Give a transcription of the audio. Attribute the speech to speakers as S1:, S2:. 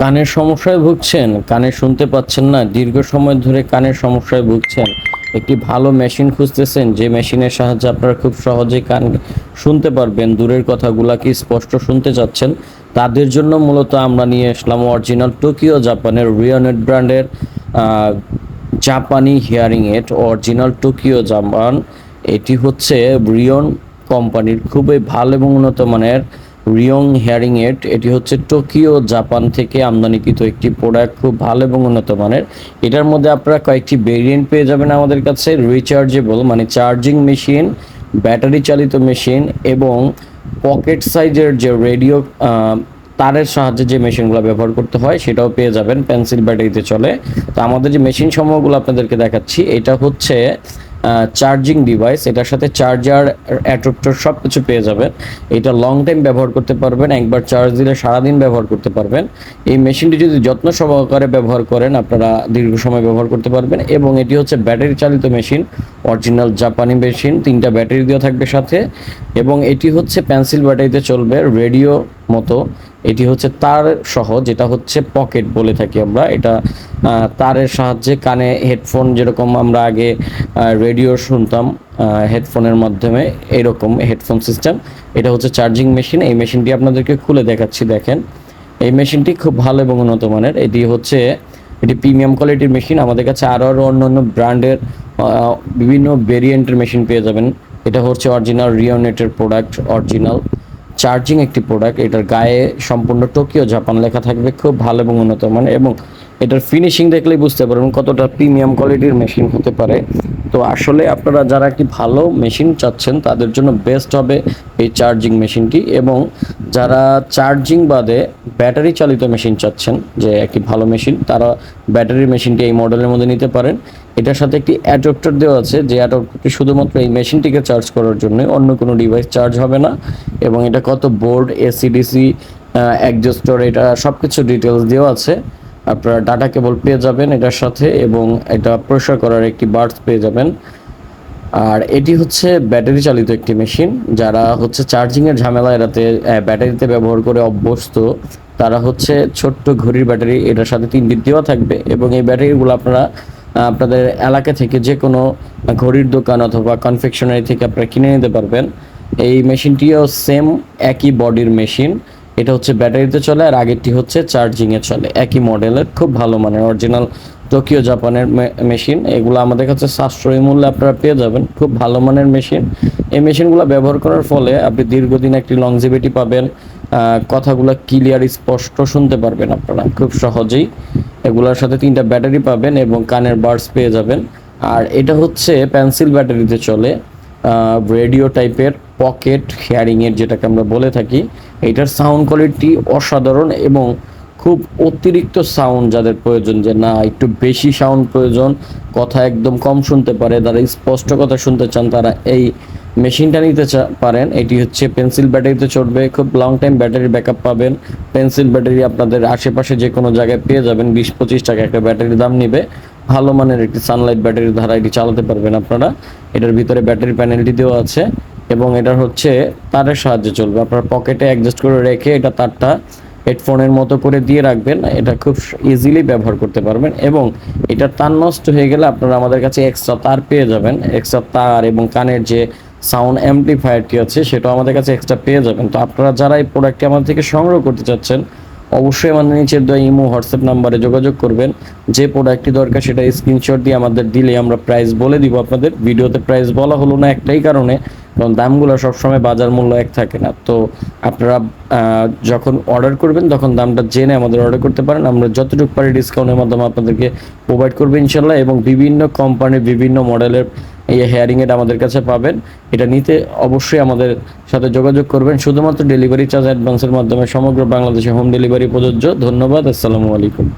S1: কানের সমস্যায় ভুগছেন, কানে শুনতে পাচ্ছেন না, দীর্ঘ সময় ধরে কানের সমস্যায় ভুগছেন। একটি ভালো মেশিন খুঁজতেছেন, যে মেশিনের সাহায্যে আপনারা খুব সহজেই কান শুনতে পারবেন। দূরের কথাগুলাকে স্পষ্ট শুনতে চাচ্ছেন? তাদের জন্য মূলত আমরা নিয়ে আসলাম অরিজিনাল টোকিও জাপানের রিওনেট ব্র্যান্ডের জাপানি hearing aid original Tokyo Japan এটি হচ্ছে রিয়ন কোম্পানির খুবই ভালো এবং উন্নত মানের রিয়ং হেয়ারিং এড এটি হচ্ছে টোকিও জাপান থেকে আমদানিকৃত একটি প্রোডাক্ট খুব ভালো এবং উন্নত মানের। এটার মধ্যে আপনারা কয়েকটি ভেরিয়েন্ট পেয়ে যাবেন আমাদের কাছে রিচার্জেবল মানে চার্জিং মেশিন ব্যাটারি চালিত মেশিন এবং পকেট সাইজের যে রেডিও তারের সাহায্যে যে মেশিনগুলো ব্যবহার করতে হয়, সেটাও পেয়ে যাবেন পেন্সিল ব্যাটারিতে চলে। তো আমাদের যে মেশিন সমূহগুলো আপনাদেরকে দেখাচ্ছি, এটা হচ্ছে চার্জিং ডিভাইস এটার সাথে চার্জার অ্যাডপ্টার সব কিছু পেয়ে যাবেন। এটা লং টাইম ব্যবহার করতে পারবেন, একবার চার্জ দিলে সারাদিন ব্যবহার করতে পারবেন। এই মেশিনটি যদি যত্ন সহকারে ব্যবহার করেন, আপনারা দীর্ঘ সময় ব্যবহার করতে পারবেন এবং এটি হচ্ছে ব্যাটারি চালিত মেশিন অরিজিনাল জাপানি মেশিন তিনটা ব্যাটারি দেওয়া থাকবে সাথে এবং এটি হচ্ছে পেন্সিল ব্যাটারিতে চলবে রেডিও মতো। এটি হচ্ছে তার সহ, যেটা হচ্ছে পকেট বলে থাকি আমরা। এটা তারের সাহায্যে কানে হেডফোন যেরকম আমরা আগে রেডিও শুনতাম হেডফোনের মাধ্যমে, এরকম হেডফোন সিস্টেম। এটা হচ্ছে চার্জিং মেশিন। এই মেশিনটি আপনাদেরকে খুলে দেখাচ্ছি, দেখেন। এই মেশিনটি খুব ভালো এবং উন্নত মানের। এটি হচ্ছে, এটি প্রিমিয়াম কোয়ালিটির মেশিন। আমাদের কাছে আরও আরও অন্যান্য ব্র্যান্ডের বিভিন্ন ভেরিয়েন্টের মেশিন পেয়ে যাবেন। এটা হচ্ছে অরিজিনাল রিওনেটের প্রোডাক্ট অরিজিনাল চার্জিং একটি প্রোডাক্ট এটার গায়ে সম্পূর্ণ টোকিও জাপান লেখা থাকবে খুব ভালো এবং উন্নত মানের এবং এটার ফিনিশিং দেখলেই বুঝতে পারবেন কতটা প্রিমিয়াম কোয়ালিটির মেশিন হতে পারে। তো আসলে আপনারা যারা একটি ভালো মেশিন চাচ্ছেন, তাদের জন্য বেস্ট হবে এই চার্জিং মেশিনটি এবং যারা চার্জিং বাদে ব্যাটারি চালিত মেশিন চাচ্ছেন, যে একটি ভালো মেশিন তারা ব্যাটারি মেশিনটি এই মডেলের মধ্যে নিতে পারেন। এটার সাথে একটি অ্যাডপ্টার দেওয়া আছে, যে অ্যাডপ্টারটি শুধুমাত্র এই মেশিনটিকে চার্জ করার জন্য অন্য কোনো ডিভাইস চার্জ হবে না এবং এটা কত বোর্ড এসিডিসি অ্যাডজাস্টর এটা সব কিছু ডিটেলস দেওয়া আছে। আপনারা ডাটা কেবল পেয়ে যাবেন এটার সাথে এবং এটা পরিষ্কার করার একটি বার্ডস পেয়ে যাবেন। আর এটি হচ্ছে ব্যাটারি চালিত একটি মেশিন যারা হচ্ছে চার্জিংয়ের ঝামেলা এড়াতে ব্যাটারিতে ব্যবহার করে অভ্যস্ত, তারা হচ্ছে ছোট্ট ঘড়ির ব্যাটারি এটার সাথে তিনটি দেওয়া থাকবে এবং এই ব্যাটারিগুলো আপনারা আপনাদের এলাকা থেকে যে কোনো ঘড়ির দোকান অথবা কনফেকশনারি থেকে আপনারা কিনে নিতে পারবেন। এই মেশিনটিও সেম একই বডির মেশিন এটা হচ্ছে ব্যাটারিতে চলে আর আগেরটি হচ্ছে চার্জিংয়ে চলে। একই মডেলের, খুব ভালো মানের অরিজিনাল টোকিও জাপানের মেশিন এগুলো আমাদের কাছে সাশ্রয়ী মূল্যে আপনারা পেয়ে যাবেন, খুব ভালো মানের মেশিন এই মেশিনগুলো ব্যবহার করার ফলে আপনি দীর্ঘদিন একটি লংজিভিটি পাবেন কথাগুলো ক্লিয়ার স্পষ্ট শুনতে পারবেন আপনারা, খুব সহজেই। এগুলোর সাথে তিনটা ব্যাটারি পাবেন এবং কানের বার্ডস পেয়ে যাবেন। আর এটা হচ্ছে পেন্সিল ব্যাটারিতে চলে। রেডিও টাইপের পকেট হেয়ারিংয়ের যেটাকে আমরা বলে থাকি, এটার সাউন্ড কোয়ালিটি অসাধারণ এবং খুব অতিরিক্ত সাউন্ড যাদের প্রয়োজন যে না, একটু বেশি সাউন্ড প্রয়োজন, কথা একদম কম শুনতে পারে, যারা স্পষ্ট কথা শুনতে চান তারা এই মেশিনটা নিতে পারেন। এটি হচ্ছে পেন্সিল ব্যাটারিতে চড়বে, খুব লং টাইম ব্যাটারি ব্যাকআপ পাবেন। পেন্সিল ব্যাটারি আপনাদের আশেপাশে যে কোনো জায়গায় পেয়ে যাবেন, বিশ পঁচিশ টাকা একটা ব্যাটারির দাম নিবে। ভালো মানের একটি সানলাইট ব্যাটারির ধারা এটি চালাতে পারবেন আপনারা। এটার ভিতরে ব্যাটারি প্যানেলটি দেওয়া আছে এবং এটার হচ্ছে তারের সাহায্যে চলবে। আপনার পকেটে অ্যাডজাস্ট করে রেখে এটা তারটা হেডফোনের মতো করে দিয়ে রাখবেন। এটা খুব ইজিলি ব্যবহার করতে পারবেন এবং এটা তার নষ্ট হয়ে গেলে আপনারা আমাদের কাছে এক্সট্রা তার পেয়ে যাবেন। এক্সট্রা তার এবং কানের যে সাউন্ড অ্যাম্পলিফায়ারটি আছে, সেটাও আমাদের কাছে এক্সট্রা পেয়ে যাবেন। তো আপনারা যারা এই প্রোডাক্টটি আমাদের থেকে সংগ্রহ করতে চাচ্ছেন অবশ্যই আমাদের নিচের দেওয়া ইমো, হোয়াটসঅ্যাপ নাম্বারে যোগাযোগ করবেন। যে প্রোডাক্টটি দরকার সেটা স্ক্রিনশট দিয়ে আমাদের দিলে আমরা প্রাইস বলে দিব আপনাদের। ভিডিওতে প্রাইস বলা হলো না একটাই কারণে, কারণ দামগুলো সবসময় বাজার মূল্য এক থাকে না। তো আপনারা যখন অর্ডার করবেন, তখন দামটা জেনে আমাদের অর্ডার করতে পারেন। আমরা যতটুকু পারি ডিসকাউন্টের মাধ্যমে আপনাদেরকে প্রোভাইড করব ইনশাল্লাহ। এবং বিভিন্ন কোম্পানির বিভিন্ন মডেলের এই হেয়ারিং এটা আমাদের কাছে পাবেন। এটা নিতে অবশ্যই আমাদের সাথে যোগাযোগ করবেন। শুধুমাত্র ডেলিভারি চার্জ অ্যাডভান্সের মাধ্যমে সমগ্র বাংলাদেশে হোম ডেলিভারি প্রযোজ্য। ধন্যবাদ। আসসালামু আলাইকুম।